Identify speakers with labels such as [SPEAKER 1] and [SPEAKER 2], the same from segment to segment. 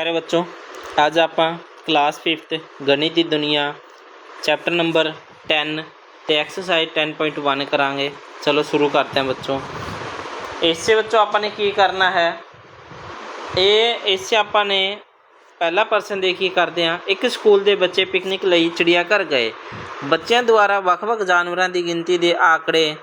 [SPEAKER 1] प्यारे बच्चों ਅੱਜ ਆਪਾਂ ਕਲਾਸ 5th ਗਣਿਤ ਦੀ ਦੁਨੀਆ ਚੈਪਟਰ ਨੰਬਰ 10 ਤੇ ਐਕਸਰਸਾਈਜ਼ 10.1 ਕਰਾਂਗੇ। ਚਲੋ ਸ਼ੁਰੂ ਕਰਤੇ ਹਾਂ ਬੱਚੋਂ। इससे बच्चों ਆਪਾਂ ਨੇ ਕੀ ਕਰਨਾ ਹੈ? ਇਹ इससे ਆਪਾਂ ਨੇ ਪਹਿਲਾ ਪਰਸਨ ਦੇ ਕੀ ਕਰਦੇ ਹਾਂ, ਇੱਕ ਸਕੂਲ ਦੇ ਬੱਚੇ ਪਿਕਨਿਕ ਲਈ ਚਿੜੀਆ ਘਰ ਗਏ। ਬੱਚਿਆਂ ਦੁਆਰਾ ਵੱਖ-ਵੱਖ ਜਾਨਵਰਾਂ ਦੀ ਗਿਣਤੀ ਦੇ ਆਕੜੇ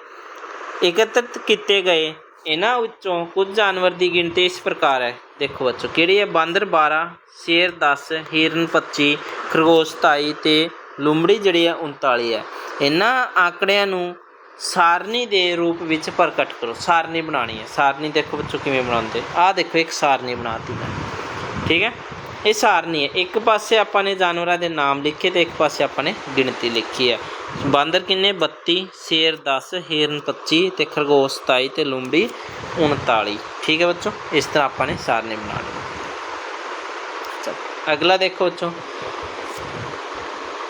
[SPEAKER 1] ਇਕੱਤਰਿਤ ਕੀਤੇ ਗਏ। ਇਹਨਾਂ ਵਿੱਚੋਂ ਕੁਝ ਜਾਨਵਰ ਦੀ ਗਿਣਤੀ ਇਸ ਪ੍ਰਕਾਰ ਹੈ। ਦੇਖੋ ਬੱਚੋ, ਕਿਹੜੀ ਹੈ? ਬਾਂਦਰ 12 ਸ਼ੇਰ 10 ਹਿਰਨ 25 ਖਰਗੋਸ਼ 27 ਤੇ ਲੂੰਬੜੀ ਜਿਹੜੀ ਹੈ 39 ਹੈ। ਇਹਨਾਂ ਆંકੜਿਆਂ ਨੂੰ ਸਾਰਣੀ ਦੇ ਰੂਪ ਵਿੱਚ ਪ੍ਰਗਟ ਕਰੋ। ਸਾਰਣੀ ਬਣਾਣੀ ਹੈ। ਸਾਰਣੀ ਦੇਖੋ ਬੱਚੋ ਕਿਵੇਂ ਬਣਾਉਂਦੇ। ਆਹ ਦੇਖੋ ਇੱਕ ਸਾਰਣੀ ਬਣਾਤੀ ਮੈਂ। ਠੀਕ ਹੈ? ਇਹ ਸਾਰਨੀ ਹੈ। ਇੱਕ ਪਾਸੇ ਆਪਾਂ ਨੇ ਜਾਨਵਰਾਂ ਦੇ ਨਾਮ ਲਿਖੇ ਤੇ ਇੱਕ ਪਾਸੇ ਆਪਾਂ ਨੇ ਗਿਣਤੀ ਲਿਖੀ ਹੈ ਬਾਂਦਰ ਕਿੰਨੇ? 32 ਸ਼ੇਰ 10 ਹਿਰਨ 25 ਤੇ ਖਰਗੋਸ਼ 27 ਤੇ ਲੂੰਬੀ 39 ਠੀਕ ਹੈ ਬੱਚੋ ਇਸ ਤਰ੍ਹਾਂ ਆਪਾਂ ਨੇ ਸਾਰਨੀ ਬਣਾ ਹੈ ਅਗਲਾ ਦੇਖੋ ਬੱਚੋ।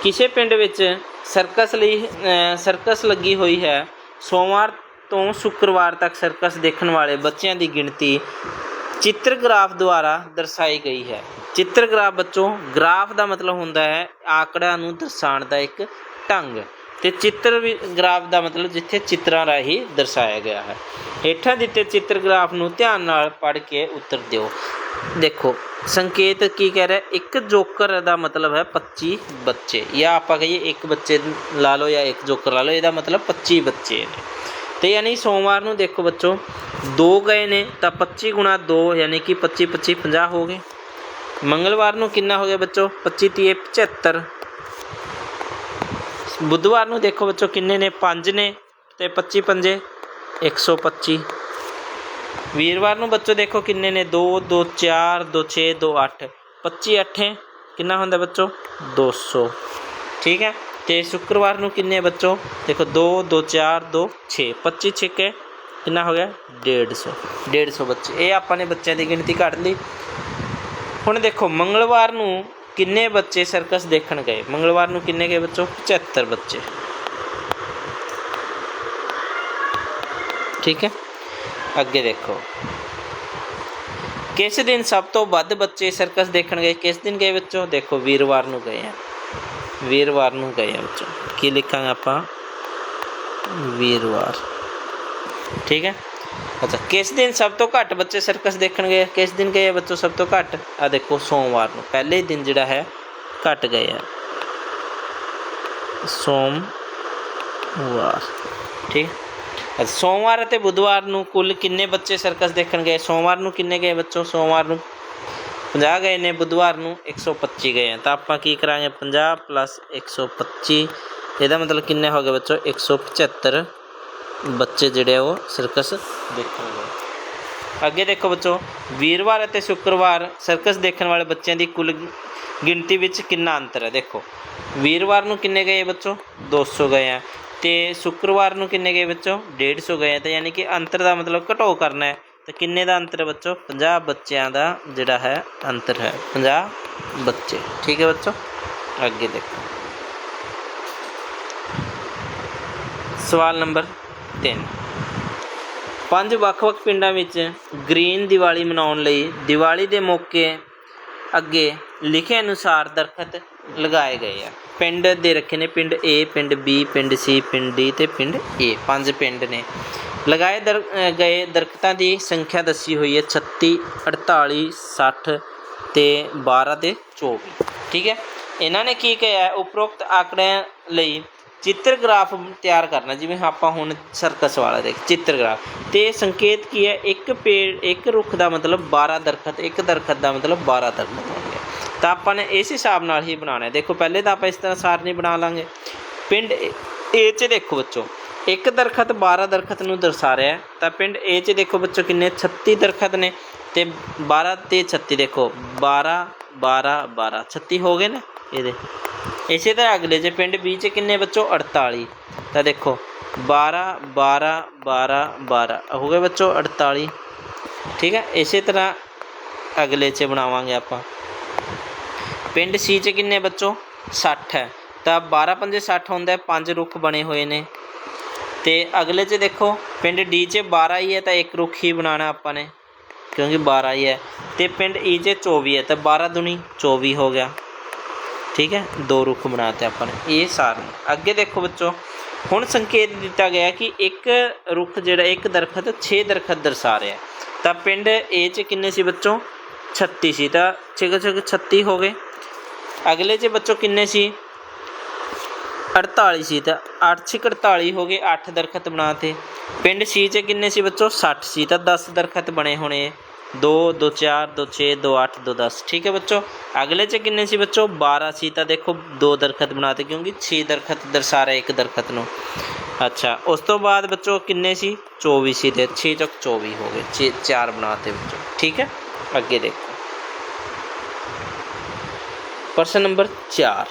[SPEAKER 1] ਕਿਸੇ ਪਿੰਡ ਵਿੱਚ ਸਰਕਸ ਲਈ ਅ, ਸਰਕਸ ਲੱਗੀ ਹੋਈ ਹੈ। ਸੋਮਵਾਰ ਤੋਂ ਸ਼ੁੱਕਰਵਾਰ ਤੱਕ ਸਰਕਸ ਦੇਖਣ ਵਾਲੇ ਬੱਚਿਆਂ ਦੀ ਗਿਣਤੀ ਚਿੱਤਰ ਗ੍ਰਾਫ ਦੁਆਰਾ ਦਰਸਾਈ ਗਈ ਹੈ। ਚਿੱਤਰ ਗ੍ਰਾਫ ਬੱਚੋ, ਗ੍ਰਾਫ ਦਾ ਮਤਲਬ ਹੁੰਦਾ ਹੈ ਆਕੜਿਆਂ ਨੂੰ ਦਰਸਾਉਣ ਦਾ ਇੱਕ ਢੰਗ ਤੇ ਚਿੱਤਰ ਵੀ, ਗ੍ਰਾਫ ਦਾ ਮਤਲਬ ਜਿੱਥੇ ਚਿੱਤਰਾਂ ਰਾਹੀਂ ਦਰਸਾਇਆ ਗਿਆ ਹੈ। ਹੇਠਾਂ ਦਿੱਤੇ ਚਿੱਤਰ ਗ੍ਰਾਫ ਨੂੰ ਧਿਆਨ ਨਾਲ ਪੜ੍ਹ ਕੇ ਉੱਤਰ ਦਿਓ। ਦੇਖੋ, ਸੰਕੇਤ ਕੀ ਕਹਿ ਰਿਹਾ? ਇੱਕ ਜੋਕਰ ਦਾ ਮਤਲਬ ਹੈ 25 ਬੱਚੇ ਜਾਂ ਆਪਾਂ ਕਹੀਏ ਇੱਕ ਬੱਚੇ ਲਾ ਲਓ ਜਾਂ ਇੱਕ ਜੋਕਰ ਲਾ ਲਓ, ਇਹਦਾ ਮਤਲਬ 25 ਬੱਚੇ ਨੇ। ਤੇ ਯਾਨੀ ਸੋਮਵਾਰ ਨੂੰ ਦੇਖੋ ਬੱਚੋ, ਦੋ ਗਏ ਨੇ, ਤਾਂ 25 ਗੁਣਾ 2 ਯਾਨੀ ਕਿ 25 25 50 ਹੋ ਗਏ। ਮੰਗਲਵਾਰ ਨੂੰ ਕਿੰਨਾ ਹੋ ਗਿਆ ਬੱਚੋ? 25 30 75 ਬੁੱਧਵਾਰ ਨੂੰ ਦੇਖੋ ਬੱਚੋ ਕਿੰਨੇ ਨੇ? 5 ਨੇ ਤੇ 25 ਪੰਜੇ 125 ਵੀਰਵਾਰ ਨੂੰ ਬੱਚੋ ਦੇਖੋ ਕਿੰਨੇ ਨੇ? 2 2 4 2 6 2 8 25 8 ਕਿੰਨਾ ਹੁੰਦਾ ਬੱਚੋ? 200 ਠੀਕ ਹੈ? ਤੇ ਸ਼ੁੱਕਰਵਾਰ ਨੂੰ ਕਿੰਨੇ ਬੱਚੋ? ਦੇਖੋ 2 2 4 2 6 25 ਛਿੱਕੇ ਕਿੰਨਾ ਹੋ ਗਿਆ? 150 150 ਬੱਚੇ। ਇਹ ਆਪਾਂ ਨੇ ਬੱਚਿਆਂ ਦੀ ਗਿਣਤੀ ਕੱਢ ਲਈ। ਹੁਣ ਦੇਖੋ, ਮੰਗਲਵਾਰ ਨੂੰ ਕਿੰਨੇ ਬੱਚੇ ਸਰਕਸ ਦੇਖਣ ਗਏ? ਮੰਗਲਵਾਰ ਨੂੰ ਕਿੰਨੇ ਗਏ ਬੱਚੋ? 75 ਬੱਚੇ। ਠੀਕ ਹੈ? ਅੱਗੇ ਦੇਖੋ। ਕਿਸ ਦਿਨ ਸਭ ਤੋਂ ਵੱਧ ਬੱਚੇ ਸਰਕਸ ਦੇਖਣ ਗਏ? ਕਿਸ ਦਿਨ ਗਏ ਬੱਚੋ? ਦੇਖੋ, ਵੀਰਵਾਰ ਨੂੰ ਗਏ ਆ। ਵੀਰਵਾਰ ਨੂੰ ਗਏ ਆ ਬੱਚੋ। ਕੀ ਲਿਖਾਂਗੇ ਆਪਾਂ? ਵੀਰਵਾਰ। ਠੀਕ ਹੈ? ਅੱਛਾ, ਕਿਸ ਦਿਨ ਸਭ ਤੋਂ ਘੱਟ ਬੱਚੇ ਸਰਕਸ ਦੇਖਣ ਗਏ ਕਿਸ ਦਿਨ ਗਏ ਆ ਬੱਚੋ ਸਭ ਤੋਂ ਘੱਟ? ਆ ਦੇਖੋ, ਸੋਮਵਾਰ ਨੂੰ। ਪਹਿਲੇ ਦਿਨ ਜਿਹੜਾ ਹੈ, ਘੱਟ ਗਏ ਆ। ਸੋਮਵਾਰ। ਠੀਕ? ਅੱਛਾ, ਸੋਮਵਾਰ ਅਤੇ ਬੁੱਧਵਾਰ ਨੂੰ ਕੁੱਲ ਕਿੰਨੇ ਬੱਚੇ ਸਰਕਸ ਦੇਖਣ ਗਏ ਸੋਮਵਾਰ ਨੂੰ ਕਿੰਨੇ ਗਏ ਬੱਚੋ? ਸੋਮਵਾਰ ਨੂੰ 50 ਗਏ ਨੇ, ਬੁੱਧਵਾਰ ਨੂੰ 125 ਗਏ ਆ। ਤਾਂ ਆਪਾਂ ਕੀ ਕਰਾਂਗੇ? 50 ਪਲੱਸ 125 ਇਹਦਾ ਮਤਲਬ ਕਿੰਨੇ ਹੋ ਗਏ ਬੱਚੋ? 175 ਬੱਚੇ ਜਿਹੜੇ ਆ ਉਹ ਸਰਕਸ ਦੇਖਣਗੇ। ਅੱਗੇ ਦੇਖੋ ਬੱਚੋ, ਵੀਰਵਾਰ ਅਤੇ ਸ਼ੁੱਕਰਵਾਰ ਸਰਕਸ ਦੇਖਣ ਵਾਲੇ ਬੱਚਿਆਂ ਦੀ ਕੁੱਲ ਗਿਣਤੀ ਵਿੱਚ ਕਿੰਨਾ ਅੰਤਰ ਹੈ? ਦੇਖੋ, ਵੀਰਵਾਰ ਨੂੰ ਕਿੰਨੇ ਗਏ ਬੱਚੋ? 200 ਗਏ ਆ। ਤੇ ਸ਼ੁੱਕਰਵਾਰ ਨੂੰ ਕਿੰਨੇ ਗਏ ਬੱਚੋ? 150 ਗਏ ਆ। ਤਾਂ ਯਾਨੀ ਕਿ ਅੰਤਰ ਦਾ ਮਤਲਬ ਘਟਾਓ ਕਰਨਾ ਹੈ। ਤਾਂ ਕਿੰਨੇ ਦਾ ਅੰਤਰ ਹੈ ਬੱਚੋ? 50 ਬੱਚਿਆਂ ਦਾ ਜਿਹੜਾ ਹੈ ਅੰਤਰ ਹੈ। 50 ਬੱਚੇ। ਠੀਕ ਹੈ ਬੱਚੋ? ਅੱਗੇ ਦੇਖੋ। ਸਵਾਲ ਨੰਬਰ 3 ਪੰਜ ਵੱਖ-ਵੱਖ ਪਿੰਡਾਂ ਵਿੱਚ ਗ੍ਰੀਨ ਦੀਵਾਲੀ ਮਨਾਉਣ ਲਈ ਦੀਵਾਲੀ ਦੇ ਮੌਕੇ ਅੱਗੇ ਲਿਖੇ ਅਨੁਸਾਰ ਦਰਖਤ ਲਗਾਏ ਗਏ ਆ। ਪਿੰਡ ਦੇ ਰੱਖੇ ਨੇ, ਪਿੰਡ A, ਪਿੰਡ B, ਪਿੰਡ C, ਪਿੰਡ D ਤੇ ਪਿੰਡ A ਪੰਜ ਪਿੰਡ ਨੇ। ਲਗਾਏ ਦਰ ਗਏ ਦਰਖਤਾਂ ਦੀ ਸੰਖਿਆ ਦੱਸੀ ਹੋਈ ਹੈ 36 48 60 ਤੇ 12 ਤੇ 24 ਠੀਕ ਹੈ? ਇਹਨਾਂ ਨੇ ਕੀ ਕਿਹਾ ਉਪਰੋਕਤ ਆਕੜਿਆਂ ਲਈ ਚਿੱਤਰ ਗ੍ਰਾਫ ਤਿਆਰ ਕਰਨਾ, ਜਿਵੇਂ ਆਪਾਂ ਹੁਣ ਸਰਕਸ ਵਾਲਾ ਦੇਖ, ਚਿੱਤਰ ਗ੍ਰਾਫ। ਤੇ ਸੰਕੇਤ ਕੀ ਹੈ? ਇੱਕ ਪੇੜ ਇੱਕ ਰੁੱਖ ਦਾ ਮਤਲਬ 12 ਦਰਖਤ, ਇੱਕ ਦਰਖਤ ਦਾ ਮਤਲਬ 12 ਦਰਖਤ। ਤਾਂ ਆਪਾਂ ਨੇ ਇਸ ਹਿਸਾਬ ਨਾਲ ਹੀ ਬਣਾਉਣਾ ਹੈ। ਦੇਖੋ, ਪਹਿਲੇ ਤਾਂ ਆਪਾਂ ਇਸ ਤਰ੍ਹਾਂ ਸਾਰਨੀ ਬਣਾ ਲਾਂਗੇ। ਪਿੰਡ ਏ 'ਚ ਦੇਖੋ ਬੱਚੋ, ਇੱਕ ਦਰਖਤ 12 ਦਰਖਤ ਨੂੰ ਦਰਸਾ ਰਿਹਾ ਹੈ। ਤਾਂ ਪਿੰਡ ਏ 'ਚ ਦੇਖੋ ਬੱਚੋ ਕਿੰਨੇ? 36 ਦਰਖਤ ਨੇ। ਤੇ 12 ਤੇ 36 ਦੇਖੋ 12 12 12 36 ਹੋ ਗਏ ਨਾ? ਇਹਦੇ ਇਸੇ ਤਰ੍ਹਾਂ ਅਗਲੇ ਜੇ ਪਿੰਡ ਬੀ 'ਚ ਕਿੰਨੇ ਬੱਚੋ? 48 ਤਾਂ ਦੇਖੋ 12 12 12 12 ਹੋ ਗਏ ਬੱਚੋ 48 ਠੀਕ ਹੈ? ਇਸੇ ਤਰ੍ਹਾਂ ਅਗਲੇ 'ਚ ਬਣਾਵਾਂਗੇ ਆਪਾਂ। ਪਿੰਡ ਸੀ 'ਚ ਕਿੰਨੇ ਬੱਚੋ? 60 ਹੈ। ਤਾਂ 12 ਪੰਜੇ 60 ਹੁੰਦਾ ਹੈ, ਪੰਜ ਰੁੱਖ ਬਣੇ ਹੋਏ ਨੇ। ਤੇ ਅਗਲੇ 'ਚ ਦੇਖੋ, ਪਿੰਡ ਡੀ 'ਚ 12 ਹੀ ਹੈ ਤਾਂ ਇੱਕ ਰੁੱਖ ਹੀ ਬਣਾਉਣਾ ਆਪਾਂ ਨੇ, ਕਿਉਂਕਿ 12 ਹੀ ਹੈ। ਤੇ ਪਿੰਡ ਈ 'ਚ 24 ਹੈ, ਤਾਂ 12 ਦੁਨੀ 24 ਹੋ ਗਿਆ। ਠੀਕ ਹੈ, ਦੋ ਰੁੱਖ ਬਣਾਤੇ ਆਪਾਂ ਨੇ, ਇਹ ਸਾਰੇ ਅੱਗੇ ਦੇਖੋ ਬੱਚੋ, ਹੁਣ ਸੰਕੇਤ ਦਿੱਤਾ ਗਿਆ ਕਿ ਇੱਕ ਰੁੱਖ ਜਿਹੜਾ, ਇੱਕ ਦਰਖਤ 6 ਦਰਖਤ ਦਰਸਾ ਰਿਹਾ ਤਾਂ ਪਿੰਡ ਏ 'ਚ ਕਿੰਨੇ ਸੀ ਬੱਚੋ? 36 ਸੀ। ਤਾਂ ਛਿਕ ਛਿਕ 36 ਹੋ ਗਏ। ਅਗਲੇ 'ਚ ਬੱਚੋ ਕਿੰਨੇ ਸੀ? 48 ਸੀ ਤਾਂ 8 ਛੇ 48 ਹੋ ਗਏ 8 ਦਰਖਤ ਬਣਾਤੇ ਪਿੰਡ ਸੀ 'ਚ ਕਿੰਨੇ ਸੀ ਬੱਚੋ? 60 ਸੀ ਤਾਂ 10 ਦਰਖਤ ਬਣੇ ਹੋਣੇ 2 2 4 2 6 2 8 2 10 ਠੀਕ ਹੈ ਬੱਚੋ? ਅਗਲੇ 'ਚ ਕਿੰਨੇ ਸੀ ਬੱਚੋ? 12 ਸੀ ਤਾਂ ਦੇਖੋ ਦੋ ਦਰਖਤ ਬਣਾਤੇ ਕਿਉਂਕਿ 6 ਦਰਖਤ ਦਰਸਾ ਰਿਹਾ ਇੱਕ ਦਰਖਤ ਨੂੰ। ਅੱਛਾ, ਉਸ ਤੋਂ ਬਾਅਦ ਬੱਚੋ ਕਿੰਨੇ ਸੀ? 24 ਸੀ ਤੇ 6 ਚੌਕ 24 ਹੋ ਗਏ। 6 ਚਾਰ ਬਣਾਤੇ ਬੱਚੋ। ਠੀਕ ਹੈ? ਅੱਗੇ ਦੇਖੋ। ਪ੍ਰਸ਼ਨ ਨੰਬਰ 4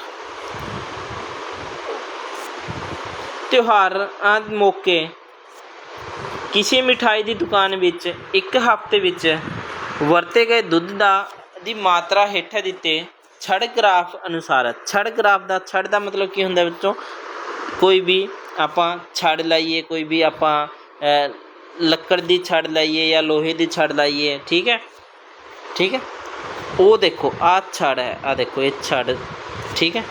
[SPEAKER 1] ਤਿਉਹਾਰਾਂ ਦੇ ਮੌਕੇ ਕਿਸੇ ਮਿਠਾਈ ਦੀ ਦੁਕਾਨ ਵਿੱਚ ਇੱਕ ਹਫ਼ਤੇ ਵਿੱਚ ਵਰਤੇ ਗਏ ਦੁੱਧ ਦਾ ਦੀ ਮਾਤਰਾ ਹੇਠ ਦਿੱਤੇ ਛੜ ਗ੍ਰਾਫ ਅਨੁਸਾਰ। ਹੈ। ਛੜ ਗ੍ਰਾਫ ਦਾ, ਛੜ ਦਾ ਮਤਲਬ ਕੀ ਹੁੰਦਾ ਵਿੱਚੋਂ? ਕੋਈ ਵੀ ਆਪਾਂ ਛੜ ਲਾਈਏ, ਕੋਈ ਵੀ ਆਪਾਂ ਲੱਕੜ ਦੀ ਛੜ ਲਾਈਏ ਜਾਂ ਲੋਹੇ ਦੀ ਛੜ ਲਾਈਏ, ਠੀਕ ਹੈ? ਠੀਕ ਹੈ? ਉਹ ਦੇਖੋ, ਆਹ ਛੜ ਹੈ ਆ ਦੇਖੋ, ਇਹ ਛੜ, ਠੀਕ ਹੈ?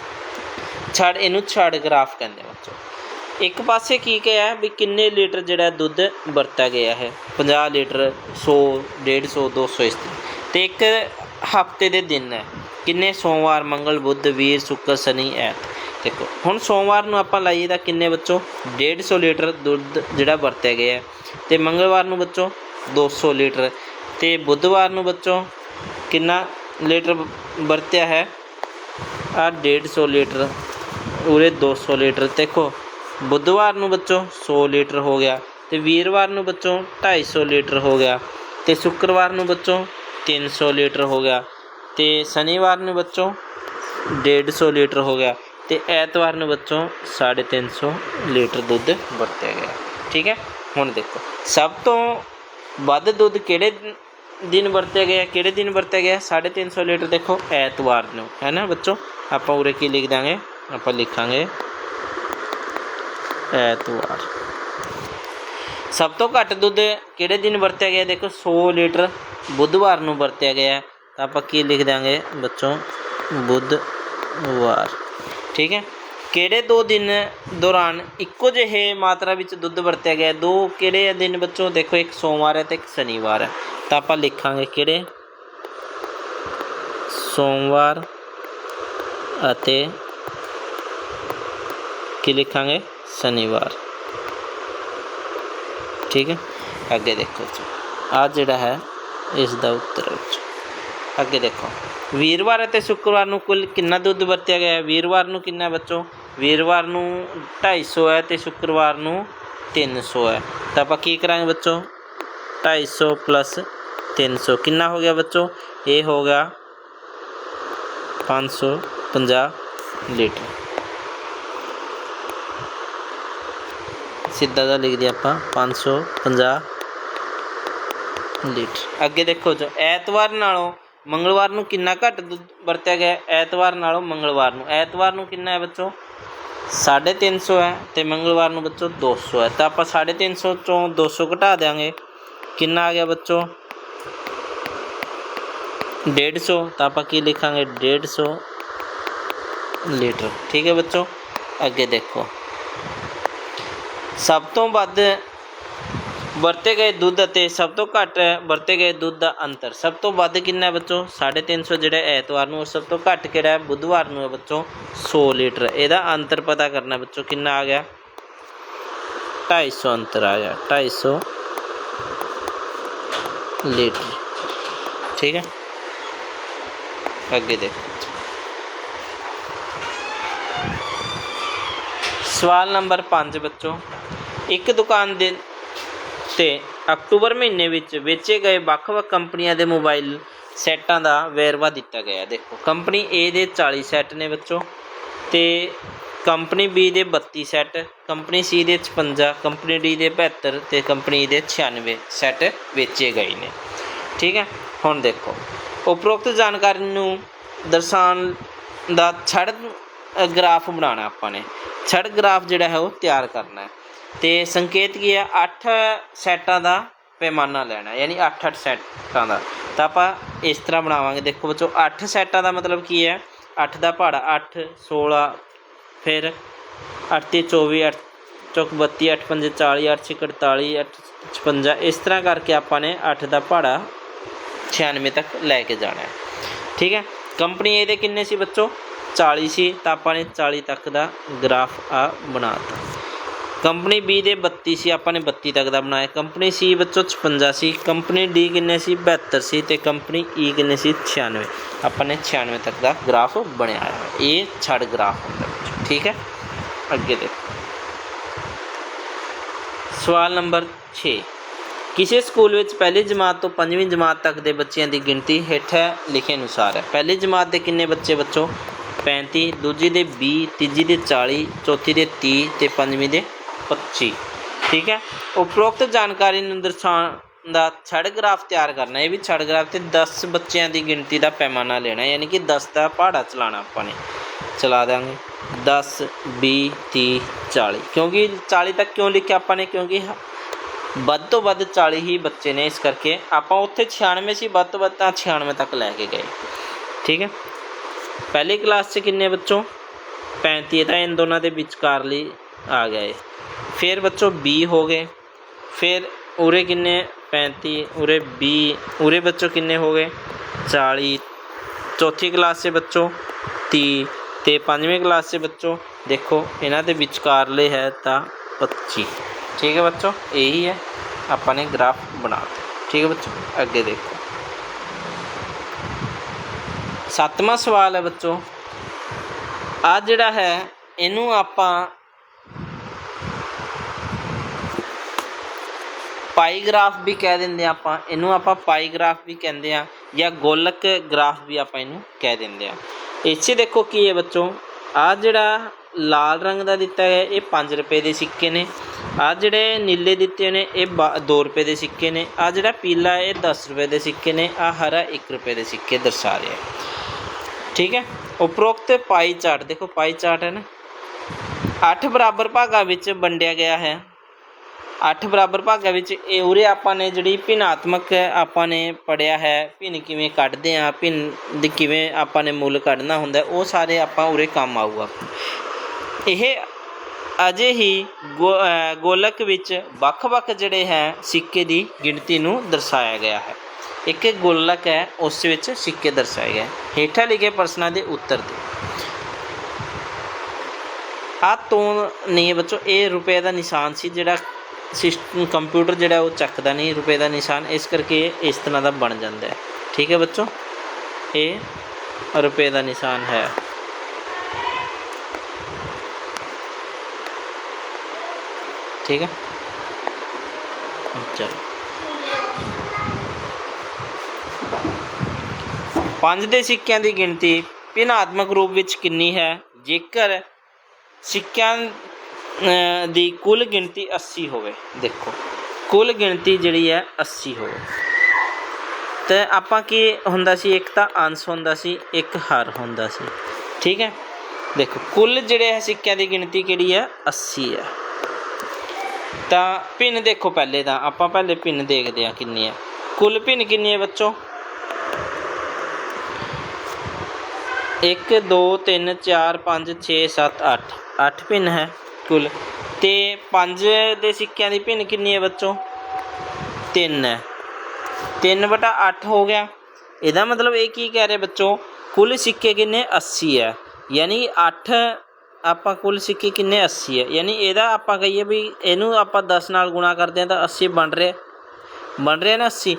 [SPEAKER 1] ਛੜ ਇਹਨੂੰ ਛੜ ਗ੍ਰਾਫ ਕਹਿੰਦੇ ਆ ਬੱਚੋ। ਇੱਕ ਪਾਸੇ ਕੀ ਕਿਹਾ ਵੀ ਕਿੰਨੇ ਲੀਟਰ ਜਿਹੜਾ ਦੁੱਧ ਵਰਤਿਆ ਗਿਆ ਹੈ? 50 ਲੀਟਰ 100 150 200 ਇਸ ਤਰ੍ਹਾਂ। ਤੇ ਇੱਕ ਹਫ਼ਤੇ ਦੇ ਦਿਨ ਹੈ। ਕਿੰਨੇ ਸੋਮਵਾਰ, ਮੰਗਲ, ਬੁੱਧ, ਵੀਰ, ਸ਼ੁੱਕਰ, ਸ਼ਨੀ, ਐਤ। ਦੇਖੋ, ਹੁਣ ਸੋਮਵਾਰ ਨੂੰ ਆਪਾਂ ਲਾਈਏ ਤਾਂ ਕਿੰਨੇ ਬੱਚੋ? 150 ਲੀਟਰ ਦੁੱਧ ਜਿਹੜਾ ਵਰਤਿਆ ਗਿਆ ਹੈ। ਤੇ ਮੰਗਲਵਾਰ ਨੂੰ ਬੱਚੋ? 200 ਲੀਟਰ। ਤੇ ਬੁੱਧਵਾਰ ਨੂੰ ਬੱਚੋ? ਕਿੰਨਾ ਲੀਟਰ ਵਰਤਿਆ ਹੈ? ਆ 150 ਲੀਟਰ, ਉਰੇ 200 ਲੀਟਰ। ਦੇਖੋ, ਬੁੱਧਵਾਰ ਨੂੰ ਬੱਚੋ 100 ਲੀਟਰ ਹੋ ਗਿਆ ਤੇ ਵੀਰਵਾਰ ਨੂੰ ਬੱਚੋ 250 ਲੀਟਰ ਹੋ ਗਿਆ ਤੇ ਸ਼ੁੱਕਰਵਾਰ ਨੂੰ ਬੱਚੋ 300 ਲੀਟਰ ਹੋ ਗਿਆ ਤੇ ਸ਼ਨੀਵਾਰ ਨੂੰ ਬੱਚੋ 150 ਲੀਟਰ ਹੋ ਗਿਆ ਤੇ ਐਤਵਾਰ ਨੂੰ ਬੱਚੋ 350 ਲੀਟਰ ਦੁੱਧ ਵਰਤਿਆ ਗਿਆ। ਠੀਕ ਹੈ? ਹੁਣ ਦੇਖੋ, ਸਭ ਤੋਂ ਵੱਧ ਦੁੱਧ ਕਿਹੜੇ ਦਿਨ ਵਰਤਿਆ ਗਿਆ, ਕਿਹੜੇ ਦਿਨ ਵਰਤਿਆ ਗਿਆ? 350 ਲੀਟਰ ਦੇਖੋ, ਐਤਵਾਰ ਨੂੰ, ਹੈ ਨਾ ਬੱਚੋ? ਆਪਾਂ ਉਰੇ ਕੀ ਲਿਖ ਦਾਂਗੇ? ਆਪਾਂ ਲਿਖਾਂਗੇ ਐਤਵਾਰ। ਸਭ ਤੋਂ ਘੱਟ ਦੁੱਧ ਕਿਹੜੇ ਦਿਨ ਵਰਤਿਆ ਗਿਆ? ਦੇਖੋ 100 ਲੀਟਰ ਬੁੱਧਵਾਰ ਨੂੰ ਵਰਤਿਆ ਗਿਆ ਤਾਂ ਆਪਾਂ ਕੀ ਲਿਖ ਦਾਂਗੇ ਬੱਚੋ? ਬੁੱਧਵਾਰ। ਠੀਕ ਹੈ? ਕਿਹੜੇ ਦੋ ਦਿਨ ਦੌਰਾਨ ਇੱਕੋ ਜਿਹੇ ਮਾਤਰਾ ਵਿੱਚ ਦੁੱਧ ਵਰਤਿਆ ਗਿਆ ਦੋ ਕਿਹੜੇ ਦਿਨ ਬੱਚੋ? ਦੇਖੋ, ਇੱਕ ਸੋਮਵਾਰ ਹੈ ਤੇ ਇੱਕ ਸ਼ਨੀਵਾਰ ਹੈ। ਤਾਂ ਆਪਾਂ ਲਿਖਾਂਗੇ ਕਿਹੜੇ? ਸੋਮਵਾਰ ਅਤੇ ਕੀ ਲਿਖਾਂਗੇ? ਸ਼ਨੀਵਾਰ। ਠੀਕ ਹੈ? ਅੱਗੇ ਦੇਖੋ ਜੀ। ਆ ਜਿਹੜਾ ਹੈ, ਇਸ ਦਾ ਉੱਤਰ ਵਿੱਚ। ਅੱਗੇ ਦੇਖੋ। ਵੀਰਵਾਰ ਅਤੇ ਸ਼ੁੱਕਰਵਾਰ ਨੂੰ ਕੁੱਲ ਕਿੰਨਾ ਦੁੱਧ ਵਰਤਿਆ ਗਿਆ ਹੈ? ਵੀਰਵਾਰ ਨੂੰ ਕਿੰਨਾ ਬੱਚੋ? ਵੀਰਵਾਰ ਨੂੰ 250 ਹੈ ਤੇ ਸ਼ੁੱਕਰਵਾਰ ਨੂੰ 300 ਹੈ। ਤਾਂ ਆਪਾਂ ਕੀ ਕਰਾਂਗੇ ਬੱਚੋ? 250 ਪਲੱਸ 300 ਕਿੰਨਾ ਹੋ ਗਿਆ ਬੱਚੋ? ਇਹ ਹੋ ਗਿਆ 550 ਲੀਟਰ। ਸਿੱਧਾ ਦਾ ਲਿਖ ਦਿਆ ਆਪਾਂ 550 ਲੀਟਰ। ਅੱਗੇ ਦੇਖੋ ਜੋ, ਐਤਵਾਰ ਨਾਲੋਂ ਮੰਗਲਵਾਰ ਨੂੰ ਕਿੰਨਾ ਘੱਟ ਦੁੱਧ ਵਰਤਿਆ ਗਿਆ ਐਤਵਾਰ ਨਾਲੋਂ ਮੰਗਲਵਾਰ ਨੂੰ। ਐਤਵਾਰ ਨੂੰ ਕਿੰਨਾ ਹੈ ਬੱਚੋ? 350 ਹੈ ਤੇ ਮੰਗਲਵਾਰ ਨੂੰ ਬੱਚੋ 200 ਹੈ। ਤਾਂ ਆਪਾਂ 350 ਚੋਂ 200 ਘਟਾ ਦਿਆਂਗੇ। ਕਿੰਨਾ ਆ ਗਿਆ ਬੱਚੋ? 150 ਤਾਂ ਆਪਾਂ ਕੀ ਲਿਖਾਂਗੇ 150 ਲੀਟਰ ਠੀਕ ਹੈ ਬੱਚੋ ਅੱਗੇ ਦੇਖੋ ਸਭ ਤੋਂ ਵੱਧ ਵਰਤੇ ਗਏ ਦੁੱਧ ਅਤੇ ਸਭ ਤੋਂ ਘੱਟ ਵਰਤੇ ਗਏ ਦੁੱਧ ਦਾ ਅੰਤਰ ਸਭ ਤੋਂ ਵੱਧ ਕਿੰਨਾ ਹੈ ਬੱਚੋ 350 ਜਿਹੜਾ ਐਤਵਾਰ ਨੂੰ ਔਰ ਸਭ ਤੋਂ ਘੱਟ ਕਿਹੜਾ ਹੈ ਬੁੱਧਵਾਰ ਨੂੰ ਹੈ ਬੱਚੋ 100 ਲੀਟਰ ਇਹਦਾ ਅੰਤਰ ਪਤਾ ਕਰਨਾ ਬੱਚੋ ਕਿੰਨਾ ਆ ਗਿਆ 250 ਅੰਤਰ ਆ ਗਿਆ 250 ਲੀਟਰ ਠੀਕ ਹੈ ਅੱਗੇ ਦੇਖੋ। ਸਵਾਲ ਨੰਬਰ 5 ਬੱਚੋ। ਇੱਕ ਦੁਕਾਨ ਦੇ ਤੇ ਅਕਤੂਬਰ ਮਹੀਨੇ ਵਿੱਚ ਵੇਚੇ ਗਏ ਵੱਖ-ਵੱਖ ਕੰਪਨੀਆਂ ਦੇ ਮੋਬਾਈਲ ਸੈੱਟਾਂ ਦਾ ਵੇਰਵਾ ਦਿੱਤਾ ਗਿਆ ਦੇਖੋ, ਕੰਪਨੀ A ਦੇ 40 ਸੈੱਟ ਨੇ ਬੱਚੋ ਤੇ ਕੰਪਨੀ B ਦੇ 32 ਸੈੱਟ, ਕੰਪਨੀ C ਦੇ 56 ਕੰਪਨੀ D ਦੇ 72 ਤੇ ਕੰਪਨੀ E ਦੇ 96 ਸੈੱਟ ਵੇਚੇ ਗਏ ਨੇ। ਠੀਕ ਹੈ? ਹੁਣ ਦੇਖੋ। ਉਪਰੋਕਤ ਜਾਣਕਾਰੀ ਨੂੰ ਦਰਸਾਉਣ ਦਾ ਛੜ ਅ, ਗ੍ਰਾਫ ਬਣਾਉਣਾ ਆਪਾਂ ਨੇ। ਛੜ ਗ੍ਰਾਫ ਜਿਹੜਾ ਹੈ ਉਹ ਤਿਆਰ ਕਰਨਾ ਹੈ। ਤੇ ਸੰਕੇਤ ਕੀ ਹੈ? 8 ਸੈਟਾਂ ਦਾ ਪੈਮਾਨਾ ਲੈਣਾ ਯਾਨੀ 8-8 ਸੈਟਾਂ ਦਾ। ਤਾਂ ਆਪਾਂ ਇਸ ਤਰ੍ਹਾਂ ਬਣਾਵਾਂਗੇ। ਦੇਖੋ ਬੱਚੋ 8 ਸੈਟਾਂ ਦਾ ਮਤਲਬ ਕੀ ਹੈ? 8 ਦਾ ਪਹਾੜਾ 8 16 ਫਿਰ 8 ਤੇ 24 8 ਚੌਕ 32 8 ਪੰਜੇ 40 8 ਛੇ 48 8 56 ਇਸ ਤਰ੍ਹਾਂ ਕਰਕੇ ਆਪਾਂ ਨੇ 8 ਦਾ ਪਹਾੜਾ 96 ਤੱਕ ਲੈ ਕੇ ਜਾਣਾ ਹੈ। ਠੀਕ ਹੈ? ਕੰਪਨੀ A ਦੇ ਕਿੰਨੇ ਸੀ ਬੱਚੋ? 40 ਸੀ। ਤਾਂ ਆਪਾਂ ਨੇ 40 ਤੱਕ ਦਾ ਗ੍ਰਾਫ ਆ ਬਣਾਤਾ ਕੰਪਨੀ B ਦੇ 32 ਸੀ। ਆਪਾਂ ਨੇ 32 ਤੱਕ ਦਾ ਬਣਾਇਆ। ਕੰਪਨੀ C ਵਿੱਚੋਂ 56 ਸੀ। ਕੰਪਨੀ D ਕਿੰਨੇ ਸੀ? 72 ਸੀ। ਤੇ ਕੰਪਨੀ E ਕਿੰਨੇ ਸੀ? 96 ਆਪਾਂ ਨੇ 96 ਤੱਕ ਦਾ ਗ੍ਰਾਫ ਬਣਾਇਆ ਹੈ ਇਹ ਛੜ ਗ੍ਰਾਫ ਹੁੰਦਾ ਠੀਕ ਹੈ? ਅੱਗੇ ਦੇਖੋ। ਸਵਾਲ ਨੰਬਰ 6 ਕਿਸੇ ਸਕੂਲ ਵਿੱਚ ਪਹਿਲੀ ਜਮਾਤ ਤੋਂ ਪੰਜਵੀਂ ਜਮਾਤ ਤੱਕ ਦੇ ਬੱਚਿਆਂ ਦੀ ਗਿਣਤੀ ਹੇਠ ਲਿਖੇ ਅਨੁਸਾਰ ਹੈ। ਪਹਿਲੀ ਜਮਾਤ ਦੇ ਕਿੰਨੇ ਬੱਚੇ ਬੱਚੋ? 35 ਦੂਜੀ ਦੇ 20 ਤੀਜੀ ਦੇ 40 ਚੌਥੀ ਦੇ 30 ਤੇ ਪੰਜਵੀਂ ਦੇ 25 ਠੀਕ ਹੈ? ਉਪਰੋਕਤ ਜਾਣਕਾਰੀ ਨੂੰ ਦਰਸਾਉਣ ਦਾ ਛੜ ਗ੍ਰਾਫ ਤਿਆਰ ਕਰਨਾ। ਇਹ ਵੀ ਛੜ ਗ੍ਰਾਫ ਤੇ 10 ਬੱਚਿਆਂ ਦੀ ਗਿਣਤੀ ਦਾ ਪੈਮਾਨਾ ਲੈਣਾ ਯਾਨੀ ਕਿ 10 ਦਾ ਪਹਾੜਾ ਚਲਾਣਾ ਆਪਾਂ ਨੇ। ਚਲਾ ਦਾਂਗੇ 10 20 30 40 ਕਿਉਂਕਿ 40 ਤੱਕ ਕਿਉਂ ਲਿਖਿਆ ਆਪਾਂ ਨੇ? ਕਿਉਂਕਿ ਵੱਧ ਤੋਂ ਵੱਧ 40 ਹੀ ਬੱਚੇ ਨੇ ਇਸ ਕਰਕੇ ਆਪਾਂ ਉੱਥੇ 96 ਸੀ, ਵੱਧ ਤੋਂ ਵੱਧ ਤਾਂ 96 ਤੱਕ ਲੈ ਕੇ ਗਏ। ਠੀਕ ਹੈ? ਪਹਿਲੀ ਕਲਾਸ 'ਚ ਕਿੰਨੇ ਬੱਚੋਂ? 35 ਤਾਂ ਇਨ ਦੋਨਾਂ ਦੇ ਵਿਚਕਾਰ ਲਈ ਆ ਗਏ। ਫਿਰ ਬੱਚੋਂ 20 ਹੋ ਗਏ। ਫਿਰ ਉਰੇ ਕਿੰਨੇ? 35 ਉਰੇ 20 ਉਰੇ ਬੱਚੋਂ ਕਿੰਨੇ ਹੋ ਗਏ? 40 ਚੌਥੀ ਕਲਾਸ 'ਚ ਬੱਚੋ 30 ਤੇ ਪੰਜਵੀਂ ਕਲਾਸ 'ਚ ਬੱਚੋ ਦੇਖੋ, ਇਹਨਾਂ ਦੇ ਵਿਚਕਾਰਲੇ ਹੈ ਤਾਂ 25 ਠੀਕ ਹੈ ਬੱਚੋ, ਇਹੀ ਹੈ। ਆਪਾਂ ਨੇ ਗ੍ਰਾਫ ਬਣਾ ਦਿੱਤਾ। ਠੀਕ ਹੈ ਬੱਚੋ, ਅੱਗੇ ਦੇਖੋ। ਸੱਤਵਾਂ ਸਵਾਲ ਹੈ ਬੱਚੋ। ਆ ਜਿਹੜਾ ਹੈ, ਇਹਨੂੰ ਆਪਾਂ ਪਾਈਗ੍ਰਾਫ ਵੀ ਕਹਿ ਦਿੰਦੇ ਆ ਆਪਾਂ। ਇਹਨੂੰ ਆਪਾਂ ਪਾਈਗ੍ਰਾਫ ਵੀ ਕਹਿੰਦੇ ਆ ਜਾਂ ਗੋਲਕ ਗ੍ਰਾਫ ਵੀ ਆਪਾਂ ਇਹਨੂੰ ਕਹਿ ਦਿੰਦੇ ਆ ਇੱਥੇ ਦੇਖੋ ਕੀ ਹੈ ਬੱਚੋ। ਆ ਜਿਹੜਾ ਲਾਲ ਰੰਗ ਦਾ ਦਿੱਤਾ ਹੈ ਇਹ 5 ਰੁਪਏ ਦੇ ਸਿੱਕੇ ਨੇ। ਆ ਜਿਹੜੇ ਨੀਲੇ ਦਿੱਤੇ ਨੇ ਇਹ 2 ਰੁਪਏ ਦੇ ਸਿੱਕੇ ਨੇ। ਆ ਜਿਹੜਾ ਪੀਲਾ ਹੈ, ਇਹ 10 ਰੁਪਏ ਦੇ ਸਿੱਕੇ ਨੇ। ਆ ਹਰਾ 1 ਰੁਪਏ ਦੇ ਸਿੱਕੇ ਦਰਸਾ ਰਿਹਾ ਠੀਕ ਹੈ? ਉਪਰੋਕਤ ਪਾਈ ਚਾਰਟ ਦੇਖੋ ਪਾਈ ਚਾਰਟ ਹੈ ਨਾ। 8 ਬਰਾਬਰ ਭਾਗਾਂ ਵਿੱਚ ਵੰਡਿਆ ਗਿਆ ਹੈ। 8 ਬਰਾਬਰ ਭਾਗਾਂ ਵਿੱਚ ਇਹ ਉਰੇ ਆਪਾਂ ਨੇ ਜਿਹੜੀ ਭਿੰਨਾਤਮਕ ਆਪਾਂ ਨੇ ਪੜਿਆ ਹੈ ਭਿੰਨ ਕਿਵੇਂ ਕੱਢਦੇ ਆ ਭਿੰਨ ਦੀ ਕਿਵੇਂ ਆਪਾਂ ਨੇ ਮੁੱਲ ਕੱਢਣਾ ਹੁੰਦਾ ਉਹ ਸਾਰੇ ਆਪਾਂ ਉਰੇ ਕੰਮ ਆਊਗਾ। ਇਹ ਅਜੇ ਹੀ ਗੋ- ਗੋਲਕ ਵਿੱਚ ਵੱਖ-ਵੱਖ ਜਿਹੜੇ ਹੈ ਸਿੱਕੇ ਦੀ ਗਿਣਤੀ ਨੂੰ ਦਰਸਾਇਆ ਗਿਆ ਹੈ। ਇੱਕ ਇੱਕ ਗੋਲਕ ਹੈ, ਉਸ ਵਿੱਚ ਸਿੱਕੇ ਦਰਸਾਏ ਗਏ। ਹੇਠਾਂ ਲਿਖੇ ਪ੍ਰਸ਼ਨਾਂ ਦੇ ਉੱਤਰ ਦੇ ਆ ਤੋਂ ਨਹੀਂ ਬੱਚੋ, ਇਹ ਰੁਪਏ ਦਾ ਨਿਸ਼ਾਨ ਸੀ ਜਿਹੜਾ ਸਿਸਟਮ, ਕੰਪਿਊਟਰ ਜਿਹੜਾ ਉਹ ਚੱਕਦਾ ਨਹੀਂ, ਰੁਪਏ ਦਾ ਨਿਸ਼ਾਨ। ਇਸ ਕਰਕੇ ਇਹ ਇਸ ਤਰ੍ਹਾਂ ਦਾ ਬਣ ਜਾਂਦਾ ਹੈ। ਠੀਕ ਹੈ ਬੱਚੋ? ਇਹ ਰੁਪਏ ਦਾ ਨਿਸ਼ਾਨ ਹੈ। ਠੀਕ ਹੈ ਚਲੋ। ਪੰਜ ਦੇ ਸਿੱਕਿਆਂ ਦੀ ਗਿਣਤੀ ਭਿਨਾਤਮਕ ਰੂਪ ਵਿੱਚ ਕਿੰਨੀ ਹੈ? ਜੇਕਰ ਸਿੱਕਿਆਂ ਦੀ ਕੁੱਲ ਗਿਣਤੀ 80 ਹੋਵੇ, ਦੇਖੋ। ਕੁੱਲ ਗਿਣਤੀ ਜਿਹੜੀ ਹੈ 80 ਹੋਵੇ। ਤੇ ਆਪਾਂ ਕੀ ਹੁੰਦਾ ਸੀ? ਇੱਕ ਤਾਂ ਅੰਸ਼ ਹੁੰਦਾ ਸੀ, ਇੱਕ ਹਰ ਹੁੰਦਾ ਸੀ। ਠੀਕ ਹੈ? ਦੇਖੋ, ਕੁੱਲ ਜਿਹੜੇ ਹੈ ਸਿੱਕਿਆਂ ਦੀ ਗਿਣਤੀ ਕਿਹੜੀ ਹੈ? 80 ਹੈ। ਤਾਂ ਪਿੰਨ ਦੇਖੋ ਪਹਿਲੇ ਤਾਂ, ਆਪਾਂ ਪਹਿਲੇ ਪਿੰਨ ਦੇਖਦੇ ਹਾਂ ਕਿੰਨੀ ਹੈ। ਕੁੱਲ ਪਿੰਨ ਕਿੰਨੀ ਹੈ ਬੱਚੋ? 1 2 3 4 5 6 7 8 8 ਪਿੰਨ ਹੈ ਕੁੱਲ। ਤੇ 5 ਦੇ ਸਿੱਕਿਆਂ ਦੀ ਪਿੰਨ ਕਿੰਨੀ ਹੈ ਬੱਚੋ? 3 ਹੈ। 3 ਬਟਾ 8 ਹੋ ਗਿਆ। ਇਹਦਾ ਮਤਲਬ ਇਹ ਕੀ ਕਹਿ ਰਹੇ ਬੱਚੋ? ਕੁੱਲ ਸਿੱਕੇ ਕਿੰਨੇ? 80 ਹੈ। ਯਾਨੀ 8 ਆਪਾਂ ਕੁੱਲ ਸਿੱਕੇ ਕਿੰਨੇ? 80 ਹੈ। ਯਾਨੀ ਇਹਦਾ ਆਪਾਂ ਕਹੀਏ ਵੀ ਇਹਨੂੰ ਆਪਾਂ 10 ਨਾਲ ਗੁਣਾ ਕਰਦੇ ਹਾਂ ਤਾਂ 80 ਬਣ ਰਿਹਾ। ਬਣ ਰਿਹਾ ਨਾ 80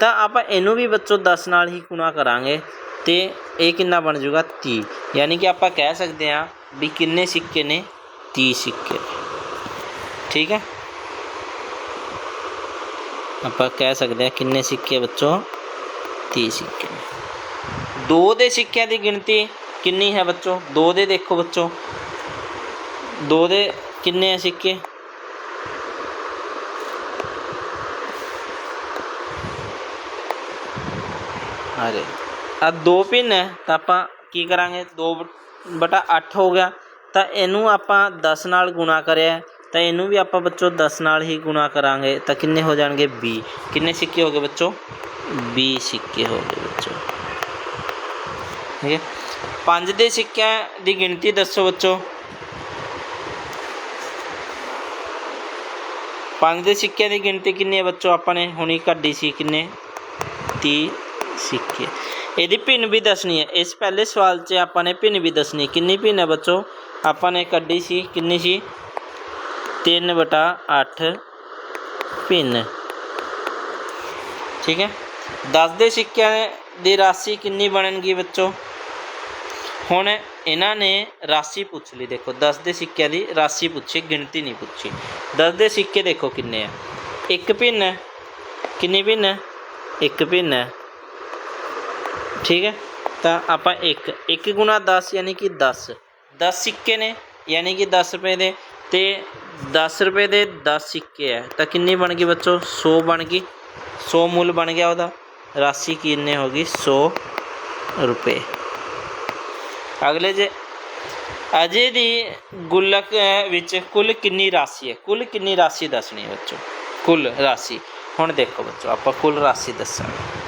[SPEAKER 1] ਤਾਂ ਆਪਾਂ ਇਹਨੂੰ ਵੀ ਬੱਚੋ 10 ਨਾਲ ਹੀ ਗੁਣਾ ਕਰਾਂਗੇ ਤੇ ਇਹ ਕਿੰਨਾ ਬਣ ਜਾਊਗਾ? 30 ਯਾਨੀ ਕਿ ਆਪਾਂ ਕਹਿ ਸਕਦੇ ਹਾਂ ਵੀ ਕਿੰਨੇ ਸਿੱਕੇ ਨੇ? 30 ਸਿੱਕੇ। ਠੀਕ ਹੈ? ਆਪਾਂ ਕਹਿ ਸਕਦੇ ਹਾਂ ਕਿੰਨੇ ਸਿੱਕੇ ਬੱਚੋ? 30 ਸਿੱਕੇ ਨੇ। ਦੋ ਦੇ ਸਿੱਕਿਆਂ ਦੀ ਗਿਣਤੀ ਕਿੰਨੀ ਹੈ ਬੱਚੋ? ਦੋ ਦੇ ਦੇਖੋ ਬੱਚੋ। ਦੋ ਦੇ ਕਿੰਨੇ ਆ ਸਿੱਕੇ? ਅਰੇ ਆ ਦੋ ਪਿੰਨ ਹੈ, ਤਾਂ ਆਪਾਂ ਕੀ ਕਰਾਂਗੇ? 2 ਬਟਾ 8 ਹੋ ਗਿਆ। ਤਾਂ ਇਹਨੂੰ ਆਪਾਂ 10 ਨਾਲ ਗੁਣਾ ਕਰਿਆ ਤਾਂ ਇਹਨੂੰ ਵੀ ਆਪਾਂ ਬੱਚੋ 10 ਨਾਲ ਹੀ ਗੁਣਾ ਕਰਾਂਗੇ। ਤਾਂ ਕਿੰਨੇ ਹੋ ਜਾਣਗੇ? 20 ਕਿੰਨੇ ਸਿੱਕੇ ਹੋ ਗਏ ਬੱਚੋ? 20 ਸਿੱਕੇ ਹੋ ਗਏ ਬੱਚੋ। ਠੀਕ ਹੈ? ਪੰਜ ਦੇ ਸਿੱਕਿਆਂ ਦੀ ਗਿਣਤੀ ਦੱਸੋ ਬੱਚੋ। ਪੰਜ ਦੇ ਸਿੱਕਿਆਂ ਦੀ ਗਿਣਤੀ ਕਿੰਨੀ ਹੈ ਬੱਚੋ? ਆਪਾਂ ਨੇ ਹੁਣੀ ਕੱਢੀ ਸੀ ਕਿੰਨੇ? 30 ਸਿੱਕੇ। ਇਹਦੀ ਭਿੰਨ ਵੀ ਦੱਸਣੀ ਹੈ। ਇਸ ਪਹਿਲੇ ਸਵਾਲ 'ਚ ਆਪਾਂ ਨੇ ਭਿੰਨ ਵੀ ਦੱਸਣੀ ਕਿੰਨੀ ਭਿੰਨ ਹੈ ਬੱਚੋ? ਆਪਾਂ ਨੇ ਕੱਢੀ ਸੀ। ਕਿੰਨੀ ਸੀ? 3 ਬਟਾ 8 ਭਿੰਨ ਠੀਕ ਹੈ? 10 ਦੇ ਸਿੱਕਿਆਂ ਦੀ ਰਾਸ਼ੀ ਕਿੰਨੀ ਬਣਨਗੀ ਬੱਚੋ? ਹੁਣ ਇਹਨਾਂ ਨੇ ਰਾਸ਼ੀ ਪੁੱਛ ਲਈ। ਦੇਖੋ 10 ਦੇ ਸਿੱਕਿਆਂ ਦੀ ਰਾਸ਼ੀ ਪੁੱਛੀ, ਗਿਣਤੀ ਨਹੀਂ ਪੁੱਛੀ। 10 ਦੇ ਸਿੱਕੇ ਦੇਖੋ ਕਿੰਨੇ ਆ। ਇੱਕ ਭਿੰਨ ਹੈ। ਕਿੰਨੀ ਭਿੰਨ ਹੈ? ਇੱਕ ਭਿੰਨ ਹੈ। ਠੀਕ ਹੈ? ਤਾਂ ਆਪਾਂ 1 1 ਗੁਣਾ 10 ਯਾਨੀ ਕਿ 10 10 ਸਿੱਕੇ ਨੇ, ਯਾਨੀ ਕਿ 10 ਰੁਪਏ ਦੇ। ਤੇ 10 ਰੁਪਏ ਦੇ 10 ਸਿੱਕੇ ਹੈ ਤਾਂ ਕਿੰਨੀ ਬਣ ਗਈ ਬੱਚੋ? 100 ਬਣ ਗਈ। 100 ਮੁੱਲ ਬਣ ਗਿਆ ਉਹਦਾ। ਰਾਸ਼ੀ ਕਿੰਨੇ ਹੋ ਗਈ? 100 ਰੁਪਏ। ਅਗਲੇ ਜੇ ਅਜੇ ਦੀ ਗੁੱਲਕ ਵਿੱਚ ਕੁੱਲ ਕਿੰਨੀ ਰਾਸ਼ੀ ਹੈ? ਕੁੱਲ ਕਿੰਨੀ ਰਾਸ਼ੀ ਦੱਸਣੀ ਹੈ ਬੱਚੋ? ਕੁੱਲ ਰਾਸ਼ੀ। ਹੁਣ ਦੇਖੋ ਬੱਚੋ, ਆਪਾਂ ਕੁੱਲ ਰਾਸ਼ੀ ਦੱਸਾਂਗੇ।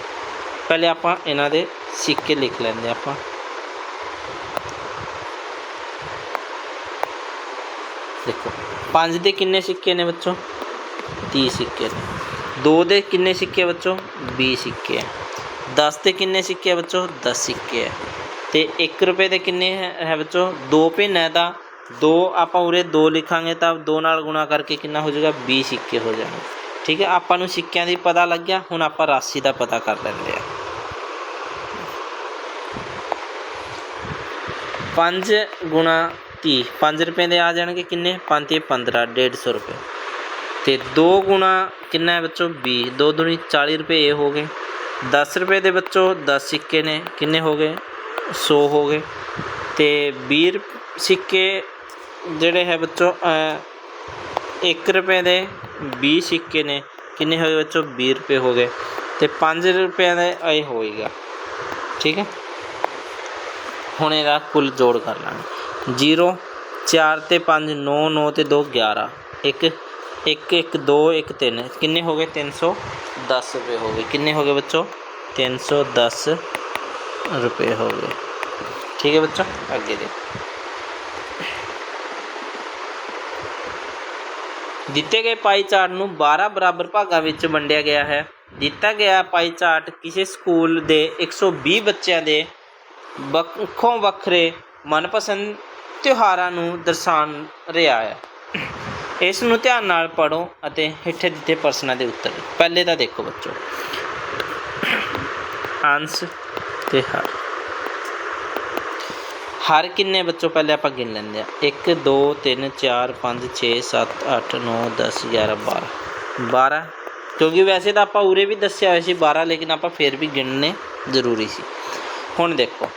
[SPEAKER 1] ਪਹਿਲੇ ਆਪਾਂ ਇਹਨਾਂ ਦੇ ਸਿੱਕੇ ਲਿਖ ਲੈਂਦੇ ਹਾਂ ਆਪਾਂ। ਦੇਖੋ, ਪੰਜ ਦੇ ਕਿੰਨੇ ਸਿੱਕੇ ਨੇ ਬੱਚੋ? 30 ਸਿੱਕੇ ਨੇ। ਦੋ ਦੇ ਕਿੰਨੇ ਸਿੱਕੇ ਬੱਚੋ? 20 ਸਿੱਕੇ ਹੈ। 10 ਦੇ ਕਿੰਨੇ ਸਿੱਕੇ ਹੈ ਬੱਚੋ? 10 ਸਿੱਕੇ ਹੈ। ਤੇ 1 ਰੁਪਏ ਦੇ ਕਿੰਨੇ ਹੈ ਹੈ ਬੱਚੋ ਦੋ ਭਿੰਨ ਹੈ ਤਾਂ ਦੋ ਆਪਾਂ ਉਰੇ ਦੋ ਲਿਖਾਂਗੇ ਤਾਂ ਦੋ ਨਾਲ ਗੁਣਾ ਕਰਕੇ ਕਿੰਨਾ ਹੋ ਜਾਏਗਾ 20 ਸਿੱਕੇ ਹੋ ਜਾਣਗੇ। ਠੀਕ ਹੈ, ਆਪਾਂ ਨੂੰ ਸਿੱਕਿਆਂ ਦੀ ਪਤਾ ਲੱਗ ਗਿਆ, ਹੁਣ ਆਪਾਂ ਰਾਸ਼ੀ ਦਾ ਪਤਾ ਕਰ ਲੈਂਦੇ ਆ 5 ਗੁਣਾ 30 5 ਰੁਪਏ ਦੇ ਆ ਜਾਣਗੇ ਕਿੰਨੇ? 5 ਤੇ 15 150 ਰੁਪਏ। ਤੇ 2 ਗੁਣਾ ਕਿੰਨਾ ਹੈ ਬੱਚੋ 20 2 ਦੁਨੀ 40 ਰੁਪਏ ਇਹ ਹੋ ਗਏ। 10 ਰੁਪਏ ਦੇ ਵਿੱਚੋਂ 10 ਸਿੱਕੇ ਨੇ, ਕਿੰਨੇ ਹੋ ਗਏ? ਸੌ ਹੋ ਗਏ। ਅਤੇ ਵੀਹ ਰੁ ਸਿੱਕੇ ਜਿਹੜੇ ਹੈ ਬੱਚੋ ਇੱਕ ਰੁਪਏ ਦੇ ਵੀਹ ਸਿੱਕੇ ਨੇ। ਕਿੰਨੇ ਹੋਏ ਬੱਚੋ? ਵੀਹ ਰੁਪਏ ਹੋ ਗਏ। ਅਤੇ ਪੰਜ ਰੁਪਏ ਦਾ ਇਹ ਹੋਏਗਾ ਠੀਕ ਹੈ? ਹੁਣ ਇਹਦਾ ਕੁੱਲ ਜੋੜ ਕਰ ਲਾਂਗੇ। 0 4 ਤੇ 5 9 9 ਤੇ 2 11 1 1 1 2 1 3 ਕਿੰਨੇ ਹੋ ਗਏ? 310 ਰੁਪਏ ਹੋ ਗਏ। ਕਿੰਨੇ ਹੋ ਗਏ ਬੱਚੋ? 310 ਰੁਪਏ ਹੋ ਗਏ। ਠੀਕ ਹੈ ਬੱਚੋ, ਅੱਗੇ ਦੇ। ਦਿੱਤੇ ਗਏ ਪਾਈ ਚਾਰਟ ਨੂੰ 12 ਬਰਾਬਰ ਭਾਗਾਂ ਵਿੱਚ ਵੰਡਿਆ ਗਿਆ ਹੈ। ਦਿੱਤਾ ਗਿਆ ਪਾਈ ਚਾਰਟ ਕਿਸੇ ਸਕੂਲ ਦੇ 120 ਬੱਚਿਆਂ ਦੇ ਵੱਖੋ ਵੱਖਰੇ ਮਨਪਸੰਦ ਤਿਉਹਾਰਾਂ ਨੂੰ ਦਰਸਾਉਣ ਰਿਹਾ ਹੈ। ਇਸ ਨੂੰ ਧਿਆਨ ਨਾਲ ਪੜੋ ਅਤੇ ਹੇਠੇ ਦਿੱਤੇ ਪ੍ਰਸ਼ਨਾਂ ਦੇ ਉੱਤਰ। ਪਹਿਲੇ ਤਾਂ ਦੇਖੋ ਬੱਚੋ। ਅੰਸ਼ ਤੇ ਹਰ ਹਰ ਕਿੰਨੇ ਬੱਚੋ ਪਹਿਲੇ ਆਪਾਂ ਗਿਣ ਲੈਂਦੇ ਆ? 1 2 3 4 5 6 7 8 9 10 11 12 12 ਕਿਉਂਕਿ ਵੈਸੇ ਤਾਂ ਆਪਾਂ ਉਰੇ ਵੀ ਦੱਸਿਆ ਹੋਇਆ ਸੀ 12 ਲੇਕਿਨ ਆਪਾਂ ਫਿਰ ਵੀ ਗਿਣਨੇ ਜ਼ਰੂਰੀ ਸੀ। ਹੁਣ ਦੇਖੋ।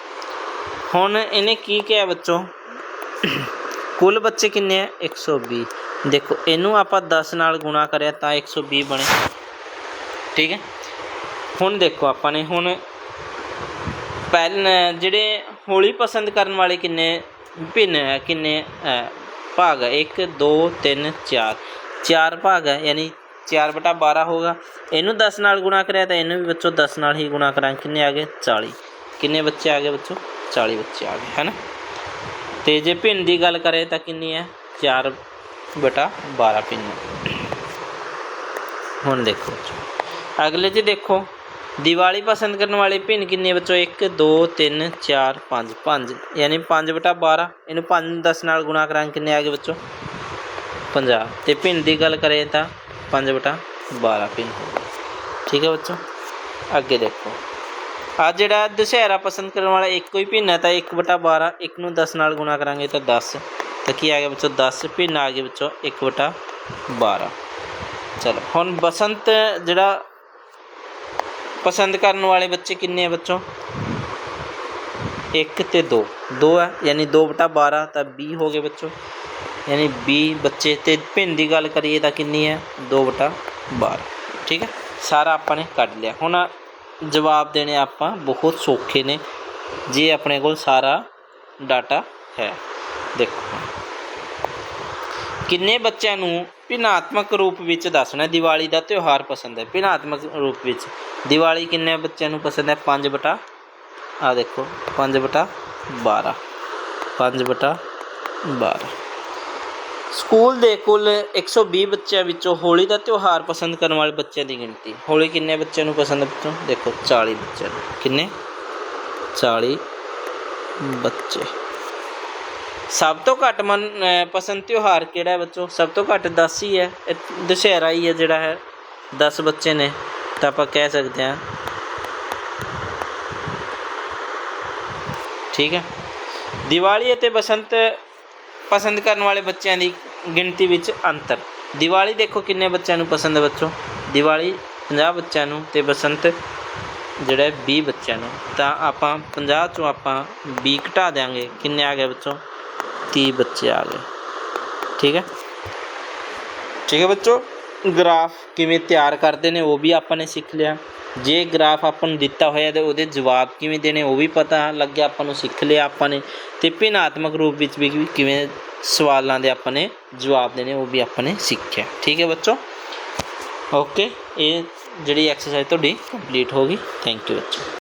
[SPEAKER 1] ਹੁਣ ਇਹਨੇ ਕੀ ਕਿਹਾ ਬੱਚੋ? ਕੁੱਲ ਬੱਚੇ ਕਿੰਨੇ ਆ? 120 ਦੇਖੋ, ਇਹਨੂੰ ਆਪਾਂ 10 ਨਾਲ ਗੁਣਾ ਕਰਿਆ ਤਾਂ 120 ਬਣੇ। ਠੀਕ ਹੈ? ਹੁਣ ਦੇਖੋ ਆਪਾਂ ਨੇ ਹੁਣ ਪਹਿਲ ਜਿਹੜੇ ਹੋਲੀ ਪਸੰਦ ਕਰਨ ਵਾਲੇ ਕਿੰਨੇ ਭਿੰਨ ਹੈ ਕਿੰਨੇ ਹੈ, ਭਾਗ ਹੈ? 1 2 3 4 ਚਾਰ ਭਾਗ ਹੈ ਯਾਨੀ 4 ਬਟਾ 12 ਹੋਗਾ ਇਹਨੂੰ 10 ਨਾਲ ਗੁਣਾ ਕਰਿਆ ਤਾਂ ਇਹਨੂੰ ਵੀ ਬੱਚੋ 10 ਨਾਲ ਹੀ ਗੁਣਾ ਕਰਾਂ ਕਿੰਨੇ ਆ ਗਏ? 40 ਕਿੰਨੇ ਬੱਚੇ ਆ ਗਏ ਬੱਚੋ? 40 ਬੱਚੇ ਆ ਗਏ ਹੈਨਾ ਤੇ ਜੇ ਭਿੰਨ ਦੀ ਗੱਲ ਕਰੇ ਤਾਂ ਕਿੰਨੀ ਹੈ? 4 ਬਟਾ 12 ਭਿੰਨ। ਹੁਣ ਦੇਖੋ ਅਗਲੇ 'ਚ ਦੇਖੋ। ਦੀਵਾਲੀ ਪਸੰਦ ਕਰਨ ਵਾਲੇ ਭਿੰਨ ਕਿੰਨੇ ਬੱਚੋ? 1 2 3 4 5 5 ਯਾਨੀ 5 ਬਟਾ 12 ਇਹਨੂੰ 5 10 ਨਾਲ ਗੁਣਾ ਕਰਾਂਗੇ ਕਿੰਨੇ ਆ ਗਏ ਬੱਚੋ? 50 ਤੇ ਭਿੰਨ ਦੀ ਗੱਲ ਕਰੇ ਤਾਂ 5 ਬਟਾ 12 ਭਿੰਨ ਠੀਕ ਹੈ ਬੱਚੋ? ਅੱਗੇ ਦੇਖੋ। ਆ ਜਿਹੜਾ ਦੁਸਹਿਰਾ ਪਸੰਦ ਕਰਨ ਵਾਲਾ ਇੱਕੋ ਹੀ ਭਿੰਨ ਹੈ ਤਾਂ 1 ਬਟਾ 12 ਇੱਕ ਨੂੰ 10 ਨਾਲ ਗੁਣਾ ਕਰਾਂਗੇ ਤਾਂ 10 ਤਾਂ ਕੀ ਆ ਗਿਆ ਬੱਚੋ? 10 ਭਿੰਨ ਆ ਗਏ ਬੱਚੋ 1 ਬਟਾ 12 ਚਲੋ, ਹੁਣ ਬਸੰਤ ਜਿਹੜਾ ਪਸੰਦ ਕਰਨ ਵਾਲੇ ਬੱਚੇ ਕਿੰਨੇ ਆ ਬੱਚੋ? 1 ਤੇ 2 2 ਹੈ ਯਾਨੀ 2 ਬਟਾ 12 ਤਾਂ 20 ਹੋ ਗਏ ਬੱਚੋ। ਯਾਨੀ 20 ਬੱਚੇ। ਤੇ ਭਿੰਨ ਦੀ ਗੱਲ ਕਰੀਏ ਤਾਂ ਕਿੰਨੀ ਹੈ 2 ਬਟਾ 12 ਠੀਕ ਹੈ ਸਾਰਾ ਆਪਾਂ ਨੇ ਕੱਢ ਲਿਆ। ਹੁਣ ਜਵਾਬ ਦੇਣੇ ਆਪਾਂ। ਬਹੁਤ ਸੌਖੇ ਨੇ। ਜੇ ਆਪਣੇ ਕੋਲ ਸਾਰਾ ਡਾਟਾ ਹੈ। ਦੇਖੋ। ਕਿੰਨੇ ਬੱਚਿਆਂ ਨੂੰ ਭਿਨਾਤਮਕ ਰੂਪ ਵਿੱਚ ਦੱਸਣਾ ਦੀਵਾਲੀ ਦਾ ਤਿਉਹਾਰ ਪਸੰਦ ਹੈ। ਭਿਨਾਤਮਕ ਰੂਪ ਵਿੱਚ। ਦੀਵਾਲੀ ਕਿੰਨੇ ਬੱਚਿਆਂ ਨੂੰ ਪਸੰਦ ਹੈ? 5 ਬਟਾ ਆ ਦੇਖੋ 5 ਬਟਾ 12 5 ਬਟਾ 12 ਸਕੂਲ ਦੇ ਕੁੱਲ 120 ਬੱਚਿਆਂ ਵਿੱਚੋਂ ਹੋਲੀ ਦਾ ਤਿਉਹਾਰ ਪਸੰਦ ਕਰਨ ਵਾਲੇ ਬੱਚਿਆਂ ਦੀ ਗਿਣਤੀ। ਹੋਲੀ ਕਿੰਨੇ ਬੱਚਿਆਂ ਨੂੰ ਪਸੰਦ ਹੈ ਬੱਚੋ ਦੇਖੋ 40 ਬੱਚਿਆਂ ਨੂੰ। ਕਿੰਨੇ? 40 ਬੱਚੇ। ਸਭ ਤੋਂ ਘੱਟ ਮਨ ਪਸੰਦ ਤਿਉਹਾਰ ਕਿਹੜਾ ਹੈ ਬੱਚੋ? ਸਭ ਤੋਂ ਘੱਟ 10 ਹੀ ਹੈ। ਇਹ ਦੁਸਹਿਰਾ ਹੀ ਹੈ ਜਿਹੜਾ ਹੈ। 10 ਬੱਚੇ ਨੇ, ਤਾਂ ਆਪਾਂ ਕਹਿ ਸਕਦੇ ਹਾਂ। ਠੀਕ ਹੈ। ਦੀਵਾਲੀ ਅਤੇ ਬਸੰਤ ਪਸੰਦ ਕਰਨ ਵਾਲੇ ਬੱਚਿਆਂ ਦੀ ਗਿਣਤੀ ਵਿੱਚ ਅੰਤਰ। ਦੀਵਾਲੀ ਦੇਖੋ ਕਿੰਨੇ ਬੱਚਿਆਂ ਨੂੰ ਪਸੰਦ ਹੈ ਬੱਚੋ। ਦੀਵਾਲੀ 50 ਬੱਚਿਆਂ ਨੂੰ ਤੇ ਬਸੰਤ ਜਿਹੜਾ ਹੈ 20 ਬੱਚਿਆਂ ਨੂੰ। ਤਾਂ ਆਪਾਂ 50 ਚੋਂ ਆਪਾਂ 20 ਘਟਾ ਦਿਆਂਗੇ। ਕਿੰਨੇ ਆ ਗਏ ਬੱਚੋ? 30 ਬੱਚੇ ਆ ਗਏ। ਠੀਕ ਹੈ? ਠੀਕ ਹੈ ਬੱਚੋ, ਗ੍ਰਾਫ ਕਿਵੇਂ ਤਿਆਰ ਕਰਦੇ ਨੇ ਉਹ ਵੀ ਆਪਾਂ ਨੇ ਸਿੱਖ ਲਿਆ। ਜੇ ਗ੍ਰਾਫ ਆਪਾਂ ਨੂੰ ਦਿੱਤਾ ਹੋਇਆ ਤੇ ਉਹਦੇ ਜਵਾਬ ਕਿਵੇਂ ਦੇਣੇ ਉਹ ਵੀ ਪਤਾ ਲੱਗਿਆ ਆਪਾਂ ਨੂੰ ਸਿੱਖ ਲਿਆ ਆਪਾਂ ਨੇ। ਤੇ ਭਿੰਨਾਤਮਕ ਰੂਪ ਵਿੱਚ ਵੀ ਕਿਵੇਂ ਸਵਾਲਾਂ ਦੇ ਆਪਾਂ ਨੇ ਜਵਾਬ ਦੇਣੇ ਉਹ ਵੀ ਆਪਾਂ ਨੇ ਸਿੱਖਿਆ। ਠੀਕ ਹੈ ਬੱਚੋ? ਓਕੇ, ਇਹ ਜਿਹੜੀ ਐਕਸਰਸਾਈਜ਼ ਤੁਹਾਡੀ ਕੰਪਲੀਟ ਹੋ ਗਈ। ਥੈਂਕ ਯੂ ਬੱਚੋ।